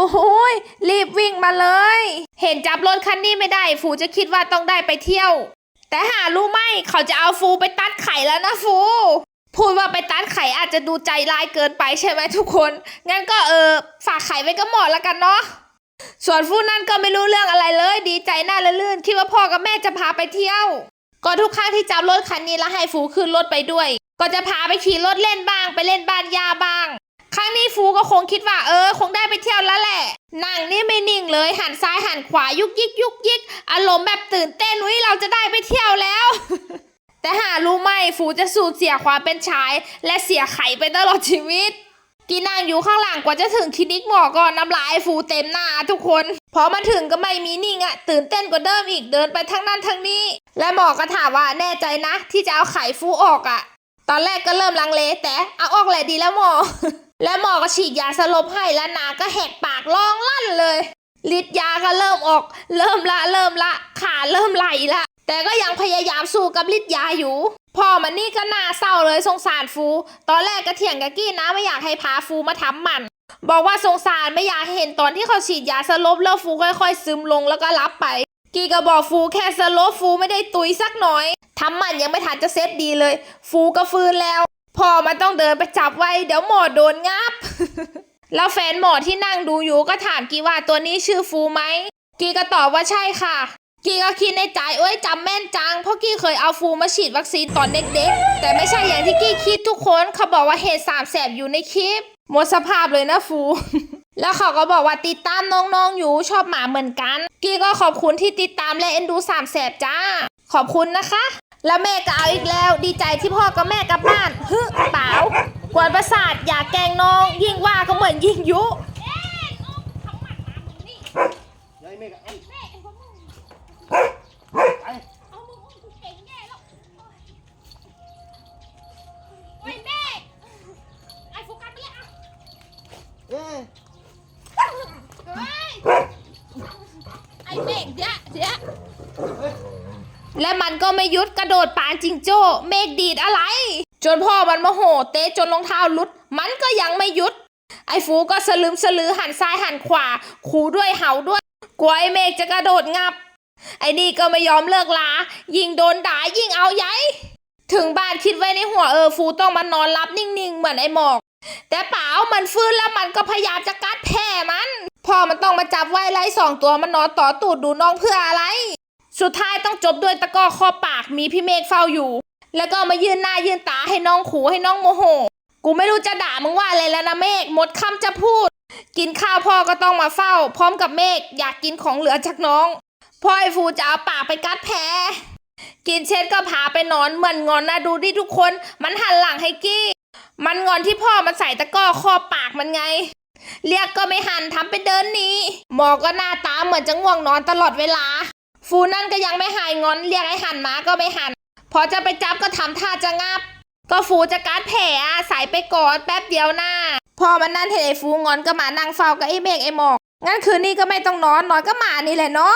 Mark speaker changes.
Speaker 1: โอ้โหรีบวิ่งมาเลย เห็นจับรถคันนี้ไม่ได้ ฟูจะคิดว่าต้องได้ไปเที่ยว แต่หารู้ไหมเขาจะเอาฟูไปตัดไข่แล้วนะฟู พูดว่าไปตัดไข่อาจจะดูใจร้ายเกินไปใช่ไหมทุกคน งั้นก็เออฝากไข่ไว้ก็หมดแล้วกันเนาะ ส่วนฟูนั่นก็ไม่รู้เรื่องอะไรเลย ดีใจหน้าละลื่นคิดว่าพ่อกับแม่จะพาไปเที่ยว ก็ทุกครั้งที่จับรถคันนี้แล้วให้ฟูขึ้นรถไปด้วย ก็จะพาไปขี่รถเล่นบ้างไปเล่นบ้านยาบ้าง ฟูก็คงคิดว่าเออ คงได้ไปเที่ยวแล้วแหละนั่งนี่ไม่นิ่งเลยหันซ้ายหันขวายุกยิกยุกยิก อารมณ์แบบตื่นเต้นวิเราจะได้ไปเที่ยวแล้ว แต่หารู้ไหมฟูจะสูญเสียความเป็นชาย และเสียไข่ไปตลอดชีวิตกีนางอยู่ข้างหลังกว่าจะถึงคลินิกหมอก่อนน้ำลายฟูเต็มหน้าทุกคน พอมาถึงก็ไม่มีนิ่งอะตื่นเต้นกว่าเดิมอีกเดินไปทั้งนั้นทั้งนี้ และหมอก็ถามว่าแน่ใจนะ ที่จะเอาไข่ฟูออกอะตอนแรกก็เริ่มลังเลแต่เอาออกแหละดีแล้วหมอ และหมอก็ฉีดยาสลบให้แล้วนาก็แหกปากร้องลั่นเลยฤทธิ์ยาก็เริ่มออก เริ่มละเริ่มละขาเริ่มไหลละ แต่ก็ยังพยายามสู้กับฤทธิ์ยาอยู่ พ่อมันนี่ก็น่าเศร้าเลยสงสารฟู ตอนแรกก็เถียงกับกี้นะไม่อยากให้พาฟูมาทำมัน บอกว่าสงสารไม่อยากเห็นตอนที่เขาฉีดยาสลบแล้วฟูค่อย ๆ ซึมลงแล้วก็รับไป กี้ก็บอกฟูแค่สลบฟูไม่ได้ตุยสักหน่อยทำมันยังไม่ทันจะเซตดีเลย ฟูก็ฟื้นแล้ว พ่อมันต้องเดินไปจับไว้ เดี๋ยวหมอโดนงับ แล้วแฟนหมอที่นั่งดูอยู่ก็ถามกีว่าตัวนี้ชื่อฟูไหม กีก็ตอบว่าใช่ค่ะ กีก็คิดในใจเอ้ยจำแม่นจัง เพราะกี้เคยเอาฟูมาฉีดวัคซีนตอนเด็กๆ แต่ไม่ใช่อย่างที่กี้คิดทุกคนเขาบอกว่าเหตุสามแสบอยู่ในคลิปหมดสภาพเลยนะฟูแล้วเขาก็บอกว่าติดตามน้องๆอยู่ชอบหมาเหมือนกัน กี้ก็ขอบคุณที่ติดตามและเอ็นดูสามแสบจ้า ขอบคุณนะคะ แล้วแม่ก็เอาอีกแล้ว ดีใจที่พ่อกับแม่กลับบ้านฮึเปล่ากวนประสาทอย่าแกล้งน้อง ยิ่งว่าก็เหมือนยิ่งยุ
Speaker 2: เดี๋ยวไอ้เมฆอะเอาไปเอ้ย
Speaker 1: และมันก็ไม่หยุดกระโดดปานจิงโจ้เมฆดีดอะไร จนพ่อมันโมโห เตะจนรองเท้าลุด มันก็ยังไม่หยุด ไอ้ฟูก็สลึมสลือหันซ้ายหันขวาขู่ด้วยเห่าด้วยกลัวไอ้เมฆจะกระโดดงับ ไอ้นี่ก็ไม่ยอมเลิกลายิ่งโดนด่ายิ่งเอาใหญ่ถึงบ้านคิดไว้ในหัวเออฟูต้องมานอนรับนิ่งๆ เหมือนไอ้หมอก แต่เปล่ามันฟื้นแล้วมันก็พยายามจะกัดแผลมันพ่อมันต้องมาจับไว้ไล่สองตัวมันนอนต่อตูดดูน้องเพื่ออะไร สุดท้ายต้องจบด้วยตะก้อคอปากมีพี่เมฆเฝ้าอยู่ แล้วก็มายืนหน้ายืนตาให้น้องขู่ให้น้องโมโห กูไม่รู้จะด่ามึงว่าอะไรแล้วนะเมฆหมดคำจะพูด กินข้าวพ่อก็ต้องมาเฝ้า พร้อมกับเมฆอยากกินของเหลือจากน้องพ่อไอ้ฟูจะเอาปากไปกัดแผลกินเช็ดก็พาไปนอนเหมือนงอนนะดูดิทุกคน มันหันหลังให้กี้ มันงอนที่พ่อมันใส่ตะก้อครอบปากมันไง เรียกก็ไม่หันทำไปเดินหนีหมอก็หน้าตาเหมือนจะง่วงนอนตลอดเวลา ฟูนั่นก็ยังไม่หายงอนเรียกให้หันมาก็ไม่หัน พอจะไปจับก็ทำท่าจะงับ ก็ฟูจะกัดแผลอะใสไปก่อนแป๊บเดียวหน้า พอมันนั่นเห็นไอ้ฟูงอนก็มานั่งเฝ้ากับไอ้เมฆไอ้หมอกงั้นคืนนี้ก็ไม่ต้องนอนนอนก็หมานี่แหละเนาะ